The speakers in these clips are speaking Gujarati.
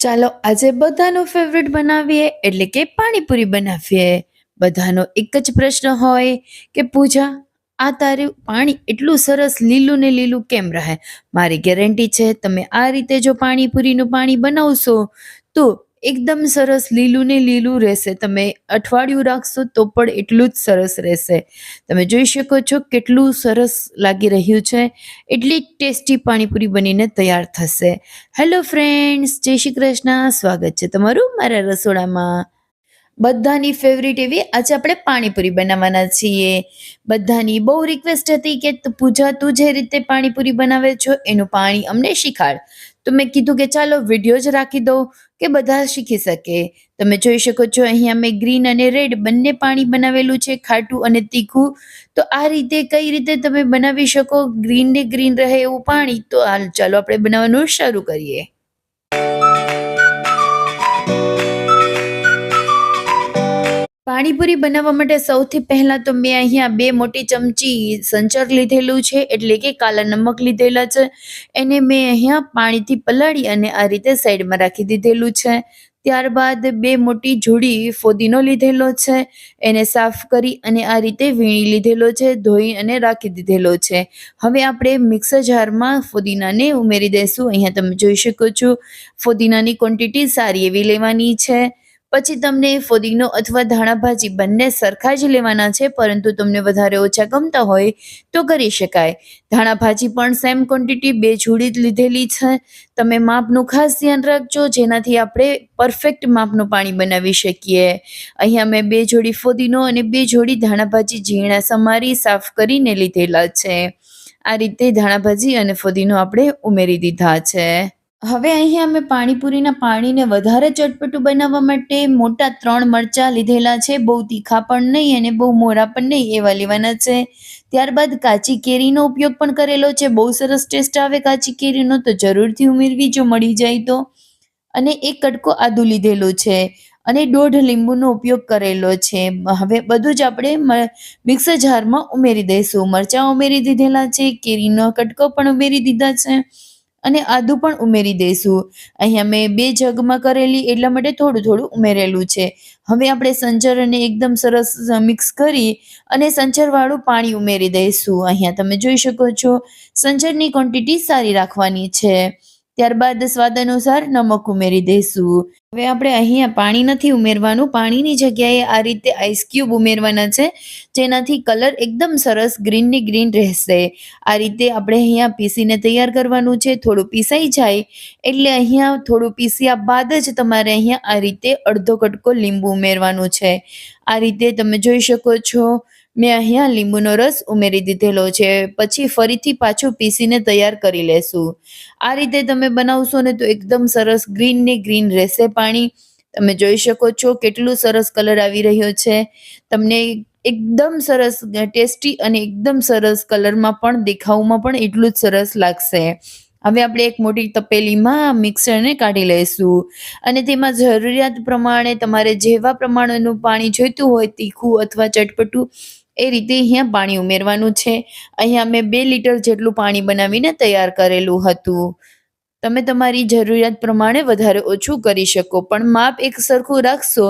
ચાલો આજે બધાનું ફેવરેટ બનાવીએ, એટલે કે પાણીપુરી બનાવીએ. બધાનો એક જ પ્રશ્ન હોય કે, પૂજા, આ તારું પાણી એટલું સરસ લીલું ને લીલું કેમ રહે? મારી ગેરંટી છે, તમે આ રીતે જો પાણીપુરીનું પાણી બનાવશો, તો એકદમ સરસ લીલું ને લીલું રહેશે. તમે અઠવાડિયું રાખશો તો પણ એટલું જ સરસ રહેશે. તમે જોઈ શકો છો કેટલું સરસ લાગી રહ્યું છે. એટલી ટેસ્ટી પાણીપુરી બનીને તૈયાર થશે. હેલો ફ્રેન્ડ્સ જય શ્રી કૃષ્ણ. સ્વાગત છે તમારું મારા રસોડામાં. બધાની ફેવરિટ એવી આજે આપણે પાણીપુરી બનાવવાના છીએ. બધાની બહુ રિક્વેસ્ટ હતી કે પૂજા, તું જે રીતે પાણીપુરી બનાવે છો એનું પાણી અમને શીખાડ. તો મેં કીધું કે ચાલો વીડિયો જ રાખી દઉં કે બધા શીખી શકે. તમે જોઈ શકો છો, અહીંયા મેં ગ્રીન અને રેડ બંને પાણી બનાવેલું છે, ખાટું અને તીખું. તો આ રીતે કઈ રીતે તમે બનાવી શકો? ગ્રીન ને ગ્રીન રહે એવું પાણી? તો હાલ ચાલો આપણે બનાવવાનું શરૂ કરીએ. પાણીપુરી બનાવવા માટે સૌથી પહેલાં તો મેં અહીંયા બે મોટી ચમચી સંચર લીધેલું છે, એટલે કે કાલા નમક લીધેલા છે. એને મેં અહીંયા પાણીથી પલાળી અને આ રીતે સાઈડમાં રાખી દીધેલું છે. ત્યારબાદ બે મોટી જોડી ફોદીનો લીધેલો છે, એને સાફ કરી અને આ રીતે વીણી લીધેલો છે, ધોઈ અને રાખી દીધેલો છે. હવે આપણે મિક્સર જારમાં ફોદીનાને ઉમેરી દઈશું. અહીંયા તમે જોઈ શકો છો, ફોદીનાની ક્વોન્ટિટી સારી એવી લેવાની છે. પછી તમને ફોદીનો અથવા ધાણા ભાજી બંને સરખા જ લેવાના છે, પરંતુ તમને વધારે ઓછા ગમતા હોય તો કરી શકાય. ધાણા ભાજી પણ સેમ ક્વોન્ટિટી બે જોડી જ લીધેલી છે. તમે માપનું ખાસ ધ્યાન રાખજો, જેનાથી આપણે પરફેક્ટ માપનું પાણી બનાવી શકીએ. અહીંયા મેં બે જોડી ફોદીનો અને બે જોડી ધાણા ભાજી ઝીણા સમારી સાફ કરીને લીધેલા છે. આ રીતે ધાણા ભાજી અને ફોદીનો આપણે ઉમેરી દીધા છે. હવે અહીંયા અમે પાણીપુરીના પાણીને વધારે ચટપટું બનાવવા માટે મોટા ત્રણ મરચાં લીધેલા છે. બહુ તીખા પણ નહીં અને બહુ મોરા પણ નહીં એવા લેવાના છે. ત્યારબાદ કાચી કેરીનો ઉપયોગ પણ કરેલો છે. બહુ સરસ ટેસ્ટ આવે કાચી કેરીનો તો જરૂરથી ઉમેરવી જો મળી જાય તો. અને એક કટકો આદુ લીધેલો છે અને દોઢ લીંબુનો ઉપયોગ કરેલો છે. હવે બધું જ આપણે મિક્સર જારમાં ઉમેરી દઈશું. મરચાં ઉમેરી દીધેલા છે, કેરીનો કટકો પણ ઉમેરી દીધા છે. અને આદું પણ ઉમેરી દઈશું. અહીંયા મેં બે જગમાં કરેલી એટલા માટે થોડું થોડું ઉમેરેલું છે. હવે આપણે સંચરને એકદમ સરસ મિક્સ કરી અને સંચરવાળું પાણી ઉમેરી દઈશું. અહીંયા તમે જોઈ શકો છો, સંચરની ક્વોન્ટિટી સારી રાખવાની છે. ત્યારબાદ સ્વાદ અનુસાર નમક ઉમેરી દઈશું. હવે આપણે અહીંયા પાણી નથી ઉમેરવાનું. પાણીની જગ્યાએ આ રીતે આઈસ ક્યુબ ઉમેરવાના છે, જેનાથી કલર એકદમ સરસ ગ્રીનની ગ્રીન રહેશે. આ રીતે આપણે અહીંયા પીસીને તૈયાર કરવાનું છે. થોડું પીસાઈ જાય, એટલે અહીંયા થોડું પીસ્યા બાદ જ તમારે અહીંયા આ રીતે અડધો કટકો લીંબુ ઉમેરવાનું છે. આ રીતે તમે જોઈ શકો છો. મેં અહીંયા લીંબુનો રસ ઉમેરી દીધેલો છે, પછી ફરીથી પાછું પીસીને તૈયાર કરી લેશું. આ રીતે તમે બનાવશો ને તો એકદમ સરસ ગ્રીન ને ગ્રીન રહેશે પાણી. તમે જોઈ શકો છો કેટલું સરસ કલર આવી રહ્યો છે. તમને એકદમ સરસ ટેસ્ટી અને એકદમ સરસ કલરમાં પણ, દેખાવમાં પણ એટલું જ સરસ લાગશે. હવે આપણે એક મોટી તપેલીમાં મિક્સરને કાઢી લઈશું. અને તેમાં જરૂરિયાત પ્રમાણે તમારે જેવા પ્રમાણેનું પાણી જોઈતું હોય, તીખું અથવા ચટપટું એ રીતે અહીંયા પાણી ઉમેરવાનું છે. અહીંયા મેં બે લીટર જેટલું પાણી બનાવીને તૈયાર કરેલું હતું. તમે તમારી જરૂરિયાત પ્રમાણે વધારે ઓછું કરી શકો, પણ માપ એક સરખું રાખશો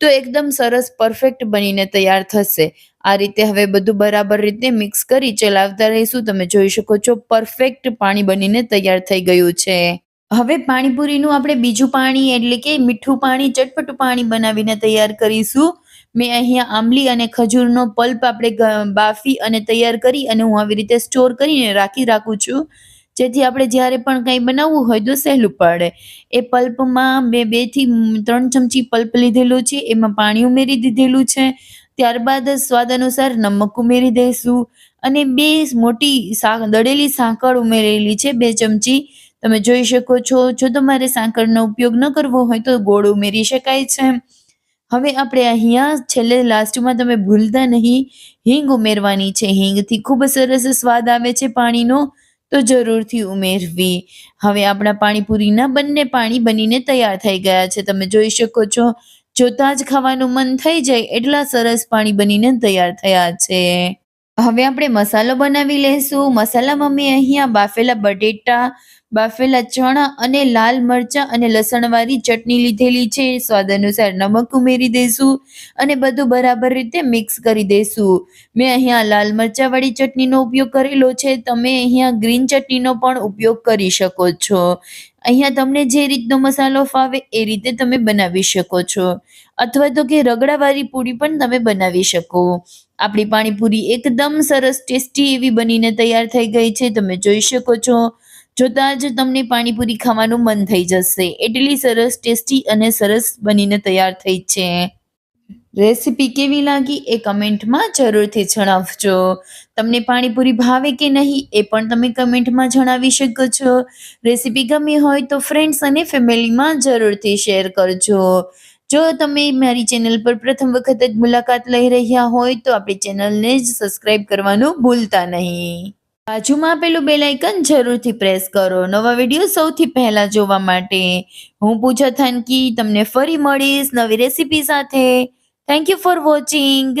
તો એકદમ સરસ પરફેક્ટ બનીને તૈયાર થશે. આ રીતે હવે બધું બરાબર રીતે મિક્સ કરી ચલાવતા રહીશું. તમે જોઈ શકો છો પરફેક્ટ પાણી બનીને તૈયાર થઈ ગયું છે. હવે પાણીપુરીનું આપણે બીજું પાણી એટલે કે મીઠું પાણી, ચટપટું પાણી બનાવીને તૈયાર કરીશું. મેં અહીંયા આંબલી અને ખજૂરનો પલ્પ આપણે બાફી અને તૈયાર કરી અને હું આવી રીતે સ્ટોર કરીને રાખી રાખું છું. જેથી આપણે જ્યારે પણ કંઈ બનાવવું હોય તો સહેલું પડે. એ પલ્પમાં મેં બેથી ત્રણ ચમચી પલ્પ લીધેલું છે, એમાં પાણી ઉમેરી દીધેલું છે. ત્યારબાદ સ્વાદ અનુસાર નમક ઉમેરી દઈશું અને બે મોટી દળેલી સાંકળ ઉમેરેલી છે, બે ચમચી. તમે જોઈ શકો છો, જો તમારે સાંકળનો ઉપયોગ ન કરવો હોય તો ગોળ ઉમેરી શકાય છે. હવે આપણે અહીંયા છેલ્લે લાસ્ટમાં તમે ભૂલતા નહીં. હિંગ ઉમેરવાની છે. હિંગથી ખૂબ સરસ સ્વાદ આવે છે પાણીનો. તો જરૂરથી ઉમેરવી. હવે આપણા પાણીપુરીના બંને પાણી બનીને તૈયાર થઈ ગયા છે. તમે જોઈ શકો છો. જોતાં જ ખાવાનું મન થઈ જાય એટલા સરસ પાણી બનીને તૈયાર થયા છે. હવે આપણે મસાલો બનાવી લઈશું મસાલામાં મેં અહીંયા બાફેલા બટેટા બાફેલા ચણા અને લાલ મરચાં અને લસણવાળી ચટણી લીધેલી છે. સ્વાદ અનુસાર નમક ઉમેરી દઈશું અને બધું બરાબર રીતે મિક્સ કરી દઈશું મેં અહીંયા લાલ મરચાંવાળી ચટણીનો ઉપયોગ કરેલો છે. તમે અહીંયા ગ્રીન ચટણીનો પણ ઉપયોગ કરી શકો છો. અહીંયા તમને જે રીતનો મસાલો ફાવે એ રીતે તમે બનાવી શકો છો. અથવા તો કે રગડાવાળી પૂરી પણ તમે બનાવી શકો. આપણી પાણીપુરી એકદમ સરસ ટેસ્ટી એવી બનીને તૈયાર થઈ ગઈ છે. તમે જોઈ શકો છો. જોતાં જ તમને પાણીપુરી ખાવાનું મન થઈ જશે. એટલી સરસ ટેસ્ટી અને સરસ બનીને તૈયાર થઈ છે. રેસીપી કેવી લાગી એ કમેન્ટમાં જરૂરથી જણાવજો. તમને પાણીપુરી ભાવે કે નહીં એ પણ તમે કમેન્ટમાં જણાવી શકો છો. રેસીપી ગમી હોય તો ફ્રેન્ડ્સ અને ફેમિલીમાં જરૂરથી શેર કરજો. જો તમે મારી ચેનલ પર પ્રથમ વખત જ મુલાકાત લઈ રહ્યા હોય તો આપણી ચેનલને જ સબસ્ક્રાઈબ કરવાનું ભૂલતા નહીં. બાજુમાં આપેલું બેલ આઇકન જરૂરથી પ્રેસ કરો. નવા વીડિયો સૌથી પહેલા જોવા માટે હું પૂજા થાનકી તમને ફરી મળીશ નવી રેસીપી સાથે. Thank you for watching